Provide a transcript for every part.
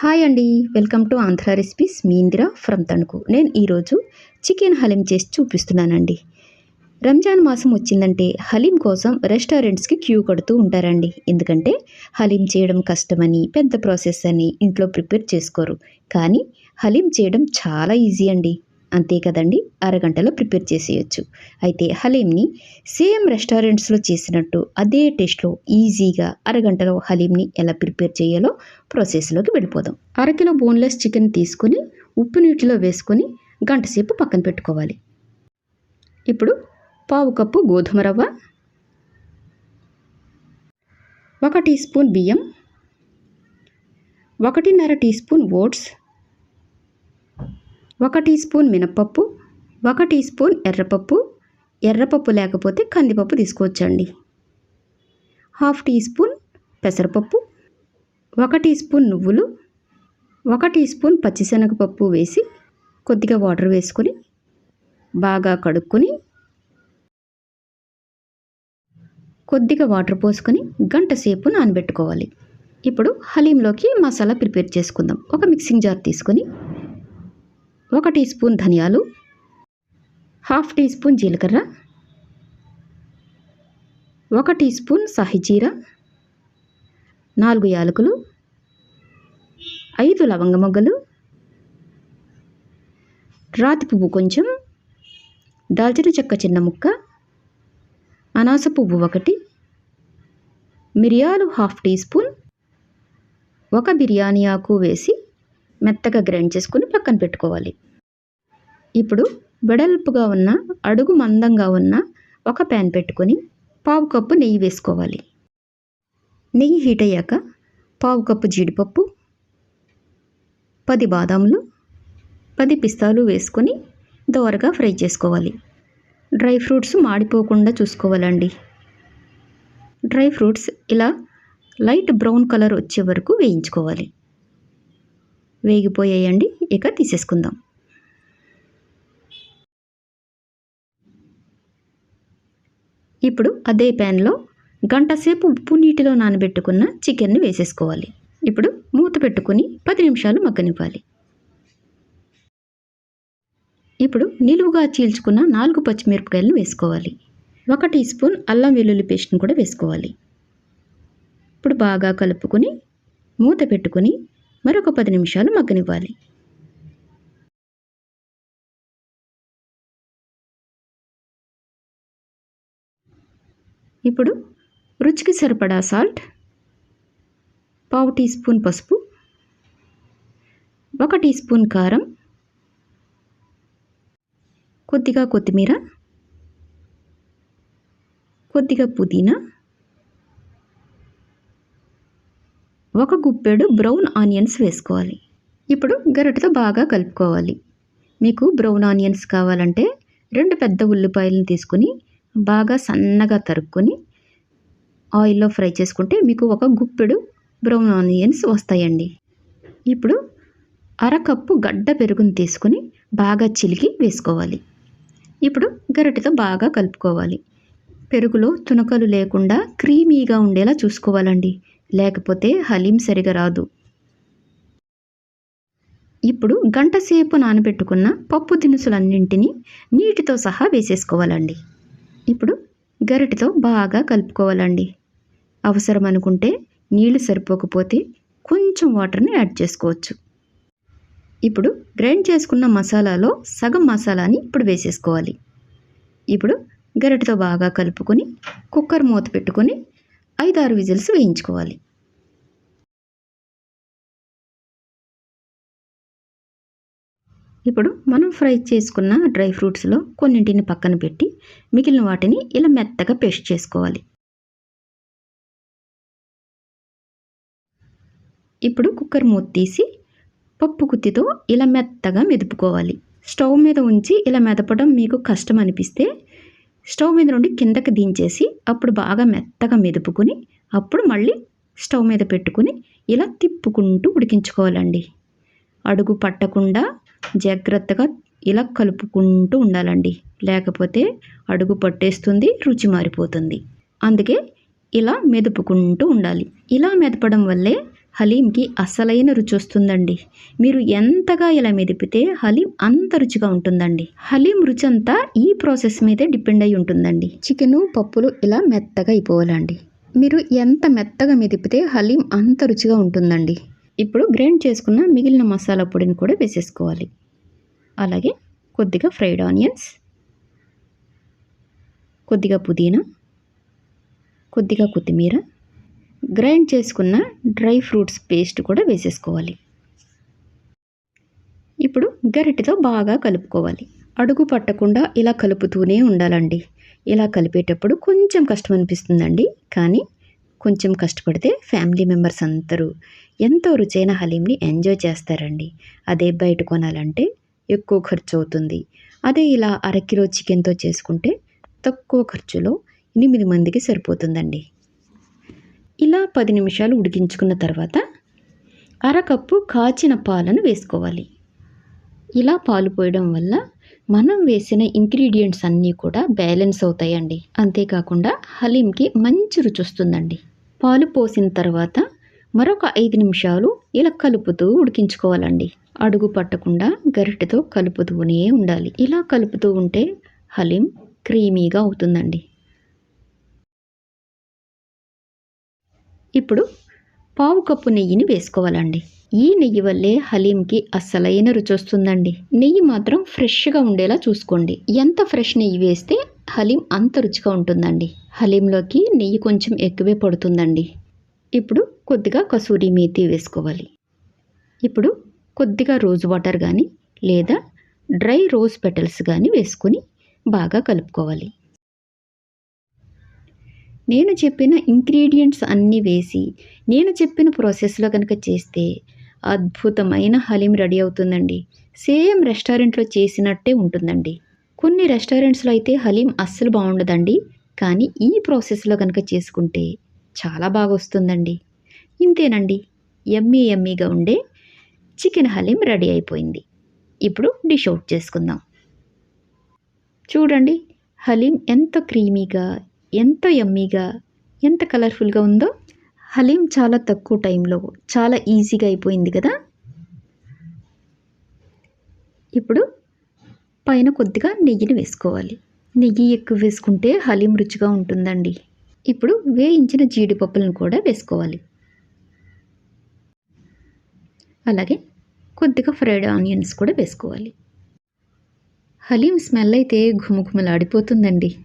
Hi అండి. Welcome to Andhra recipes. Me Indira from Tanuku. నేను ఈరోజు చికెన్ హలీం చేసి చూపిస్తున్నానండి. రంజాన్ మాసం వచ్చిందంటే హలీం కోసం రెస్టారెంట్స్కి క్యూ కడుతూ ఉంటారండి. ఎందుకంటే హలీం చేయడం కష్టమని పెద్ద ప్రాసెస్ అని ఇంట్లో ప్రిపేర్ చేసుకోరు. కానీ హలీం చేయడం చాలా ఈజీ అండి. అంతే కదండి అరగంటలో ప్రిపేర్ చేసేయచ్చు. అయితే హలీంని సేమ్ రెస్టారెంట్స్లో చేసినట్టు అదే టేస్ట్లో ఈజీగా అరగంటలో హలీంని ఎలా ప్రిపేర్ చేయాలో ప్రాసెస్లోకి వెళ్ళిపోదాం. అరకిలో బోన్లెస్ చికెన్ తీసుకొని ఉప్పు నీటిలో వేసుకొని గంటసేపు పక్కన పెట్టుకోవాలి. ఇప్పుడు పావు కప్పు గోధుమ రవ్వ ఒక టీ స్పూన్ బియ్యం ఒకటిన్నర టీ స్పూన్ ఓట్స్ ఒక టీ స్పూన్ మినప్పప్పు ఒక టీ స్పూన్ ఎర్రపప్పు. ఎర్రపప్పు లేకపోతే కందిపప్పు తీసుకోవచ్చండి. హాఫ్ టీ స్పూన్ పెసరపప్పు ఒక టీ స్పూన్ నువ్వులు ఒక టీ స్పూన్ పచ్చిశనగపప్పు వేసి కొద్దిగా వాటర్ వేసుకొని బాగా కడుక్కొని కొద్దిగా వాటర్ పోసుకొని గంట సేపు నానబెట్టుకోవాలి. ఇప్పుడు హలీంలోకి మసాలా ప్రిపేర్ చేసుకుందాం. ఒక మిక్సింగ్ జార్ తీసుకొని ఒక టీ స్పూన్ ధనియాలు హాఫ్ టీ స్పూన్ జీలకర్ర ఒక టీ స్పూన్ సాహిజీర నాలుగు యాలకులు ఐదు లవంగ మొగ్గలు రాతి పువ్వు కొంచెం దాల్చిన చెక్క చిన్న ముక్క అనాస పువ్వు ఒకటి మిరియాలు హాఫ్ టీ స్పూన్ ఒక బిర్యానీ ఆకు వేసి మెత్తగా గ్రైండ్ చేసుకుని పక్కన పెట్టుకోవాలి. ఇప్పుడు వెడల్పుగా ఉన్న అడుగు మందంగా ఉన్న ఒక ప్యాన్ పెట్టుకొని పావు కప్పు నెయ్యి వేసుకోవాలి. నెయ్యి హీట్ అయ్యాక పావు కప్పు జీడిపప్పు పది బాదాములు పది పిస్తాలు వేసుకొని దోరగా ఫ్రై చేసుకోవాలి. డ్రై ఫ్రూట్స్ మాడిపోకుండా చూసుకోవాలండి. డ్రై ఫ్రూట్స్ ఇలా లైట్ బ్రౌన్ కలర్ వచ్చే వరకు వేయించుకోవాలి. వేగిపోయాయండి. ఇక తీసేసుకుందాం. ఇప్పుడు అదే ప్యాన్లో గంట సేపు ఉప్పు నీటిలో నానబెట్టుకున్న చికెన్ని వేసేసుకోవాలి. ఇప్పుడు మూత పెట్టుకుని పది నిమిషాలు మగ్గనివ్వాలి. ఇప్పుడు నిలువుగా చీల్చుకున్న నాలుగు పచ్చిమిరపకాయలను వేసుకోవాలి. ఒక టీ స్పూన్ అల్లం వెల్లుల్లి పేస్ట్ని కూడా వేసుకోవాలి. ఇప్పుడు బాగా కలుపుకొని మూత పెట్టుకొని మరొక పది నిమిషాలు మగ్గనివ్వాలి. ఇప్పుడు రుచికి సరిపడా సాల్ట్ పావు టీ స్పూన్ పసుపు ఒక టీ స్పూన్ కారం కొద్దిగా కొత్తిమీర కొద్దిగా పుదీనా ఒక గుప్పెడు బ్రౌన్ ఆనియన్స్ వేసుకోవాలి. ఇప్పుడు గరిటతో బాగా కలుపుకోవాలి. మీకు బ్రౌన్ ఆనియన్స్ కావాలంటే రెండు పెద్ద ఉల్లిపాయలను తీసుకొని బాగా సన్నగా తరుక్కొని ఆయిల్లో ఫ్రై చేసుకుంటే మీకు ఒక గుప్పెడు బ్రౌన్ ఆనియన్స్ వస్తాయండి. ఇప్పుడు అరకప్పు గడ్డ పెరుగును తీసుకొని బాగా చిలికి వేసుకోవాలి. ఇప్పుడు గరిటెతో బాగా కలుపుకోవాలి. పెరుగులో తునకలు లేకుండా క్రీమీగా ఉండేలా చూసుకోవాలండి. లేకపోతే హలీం సరిగా రాదు. ఇప్పుడు గంట సేపు నానబెట్టుకున్న పప్పు దినుసులన్నింటినీ నీటితో సహా వేసేసుకోవాలండి. ఇప్పుడు గరిటెతో బాగా కలుపుకోవాలండి. అవసరం అనుకుంటే నీళ్ళు సరిపోకపోతే కొంచెం వాటర్ని యాడ్ చేసుకోవచ్చు. ఇప్పుడు గ్రైండ్ చేసుకున్న మసాలాలో సగం మసాలాని ఇప్పుడు వేసేసుకోవాలి. ఇప్పుడు గరిటెతో బాగా కలుపుకొని కుక్కర్ మూత పెట్టుకొని ఐదారు విజిల్స్ వేయించుకోవాలి. ఇప్పుడు మనం ఫ్రై చేసుకున్న డ్రై ఫ్రూట్స్లో కొన్నింటిని పక్కన పెట్టి మిగిలిన వాటిని ఇలా మెత్తగా పేస్ట్ చేసుకోవాలి. ఇప్పుడు కుక్కర్ మూత తీసి పప్పు గుత్తితో ఇలా మెత్తగా మెదుపుకోవాలి. స్టవ్ మీద ఉంచి ఇలా మెదపడం మీకు కష్టం అనిపిస్తే స్టవ్ మీద నుండి కిందకి దించేసి అప్పుడు బాగా మెత్తగా మెదుపుకొని అప్పుడు మళ్ళీ స్టవ్ మీద పెట్టుకుని ఇలా తిప్పుకుంటూ ఉడికించుకోవాలండి. అడుగు పట్టకుండా జాగ్రత్తగా ఇలా కలుపుకుంటూ ఉండాలండి. లేకపోతే అడుగు పట్టేస్తుంది రుచి మారిపోతుంది. అందుకే ఇలా మెదుపుకుంటూ ఉండాలి. ఇలా మెదపడం వల్లే హలీంకి అసలైన రుచి వస్తుందండి మీరు ఎంతగా ఇలా మెదిపితే హలీం అంత రుచిగా ఉంటుందండి. హలీం రుచి అంతా ఈ ప్రాసెస్ మీదే డిపెండ్ అయి ఉంటుందండి. చికెను పప్పులు ఇలా మెత్తగా అయిపోవాలండి. మీరు ఎంత మెత్తగా మెదిపితే హలీం అంత రుచిగా ఉంటుందండి. ఇప్పుడు గ్రైండ్ చేసుకున్న మిగిలిన మసాలా పొడిని కూడా వేసేసుకోవాలి. అలాగే కొద్దిగా ఫ్రైడ్ ఆనియన్స్ కొద్దిగా పుదీనా కొద్దిగా కొత్తిమీర గ్రైండ్ చేసుకున్న డ్రై ఫ్రూట్స్ పేస్ట్ కూడా వేసేసుకోవాలి. ఇప్పుడు గరిటెతో బాగా కలుపుకోవాలి. అడుగు పట్టకుండా ఇలా కలుపుతూనే ఉండాలండి. ఇలా కలిపేటప్పుడు కొంచెం కష్టం అనిపిస్తుందండి. కానీ కొంచెం కష్టపడితే ఫ్యామిలీ మెంబర్స్ అందరూ ఎంతో రుచైన హలీంని ఎంజాయ్ చేస్తారండి. అదే బయట కొనాలంటే ఎక్కువ ఖర్చు అవుతుంది. అదే ఇలా అరకిలో చికెన్తో చేసుకుంటే తక్కువ ఖర్చులో ఎనిమిది మందికి సరిపోతుందండి. ఇలా పది నిమిషాలు ఉడికించుకున్న తర్వాత అరకప్పు కాచిన పాలను వేసుకోవాలి. ఇలా పాలు పోయడం వల్ల మనం వేసిన ఇంగ్రీడియంట్స్ అన్నీ కూడా బ్యాలెన్స్ అవుతాయండి. అంతేకాకుండా హలీంకి మంచి రుచి వస్తుందండి. పాలు పోసిన తర్వాత మరొక ఐదు నిమిషాలు ఇలా కలుపుతూ ఉడికించుకోవాలండి. అడుగు పట్టకుండా గరిటెతో కలుపుతూనే ఉండాలి. ఇలా కలుపుతూ ఉంటే హలీం క్రీమీగా అవుతుందండి. ఇప్పుడు పావు కప్పు నెయ్యిని వేసుకోవాలండి. ఈ నెయ్యి వల్లే హలీంకి అస్సలైన రుచి వస్తుందండి. నెయ్యి మాత్రం ఫ్రెష్గా ఉండేలా చూసుకోండి. ఎంత ఫ్రెష్ నెయ్యి వేస్తే హలీం అంత రుచిగా ఉంటుందండి. హలీంలోకి నెయ్యి కొంచెం ఎక్కువే పడుతుందండి. ఇప్పుడు కొద్దిగా కసూరి మేతి వేసుకోవాలి. ఇప్పుడు కొద్దిగా రోజ్ వాటర్ కానీ లేదా డ్రై రోజ్ పెటల్స్ కానీ వేసుకొని బాగా కలుపుకోవాలి. నేను చెప్పిన ఇంగ్రీడియంట్స్ అన్నీ వేసి నేను చెప్పిన ప్రాసెస్లో కనుక చేస్తే అద్భుతమైన హలీం రెడీ అవుతుందండి. సేమ్ రెస్టారెంట్లో చేసినట్టే ఉంటుందండి. కొన్ని రెస్టారెంట్స్లో అయితే హలీం అస్సలు బాగుండదండి. కానీ ఈ ప్రాసెస్లో కనుక చేసుకుంటే చాలా బాగా వస్తుందండి. ఇంతేనండి. ఎమ్మీ ఎమ్మీగా ఉండే చికెన్ హలీం రెడీ అయిపోయింది. ఇప్పుడు డిష్ అవుట్ చేసుకుందాం. చూడండి హలీం ఎంత క్రీమీగా ఎంత యమ్మీగా ఎంత కలర్ఫుల్గా ఉందో హలీం చాలా తక్కువ టైంలో చాలా ఈజీగా అయిపోయింది కదా? ఇప్పుడు పైన కొద్దిగా నెయ్యిని వేసుకోవాలి. నెయ్యి ఎక్కువ వేసుకుంటే హలీం రుచిగా ఉంటుందండి. ఇప్పుడు వేయించిన జీడిపప్పులను కూడా వేసుకోవాలి. అలాగే కొద్దిగా ఫ్రైడ్ ఆనియన్స్ కూడా వేసుకోవాలి. హలీం స్మెల్ అయితే ఘుమఘుమలాడిపోతుందండి.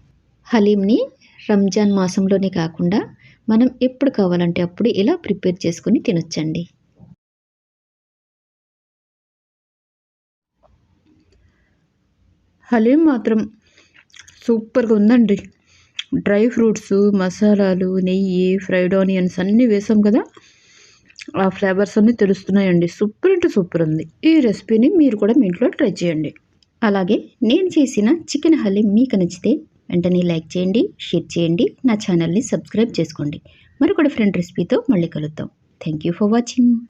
హలీంని రంజాన్ మాసంలోనే కాకుండా మనం ఎప్పుడు కావాలంటే అప్పుడు ఇలా ప్రిపేర్ చేసుకుని తినొచ్చండి. హలీం మాత్రం సూపర్గా ఉందండి. డ్రై ఫ్రూట్స్ మసాలాలు నెయ్యి ఫ్రైడ్ ఆనియన్స్ అన్నీ వేసాం కదా? ఆ ఫ్లేవర్స్ అన్నీ తెలుస్తున్నాయండి. సూపర్ అంటే సూపర్ ఉంది. ఈ రెసిపీని మీరు కూడా మీ ఇంట్లో ట్రై చేయండి. అలాగే నేను చేసిన చికెన్ హలీం మీకు నచ్చితే వెంటనే లైక్ చేయండి షేర్ చేయండి నా ఛానల్ని సబ్స్క్రైబ్ చేసుకోండి. మరొక ఫ్రెండ్ రెసిపీతో మళ్ళీ కలుద్దాం. Thank you for watching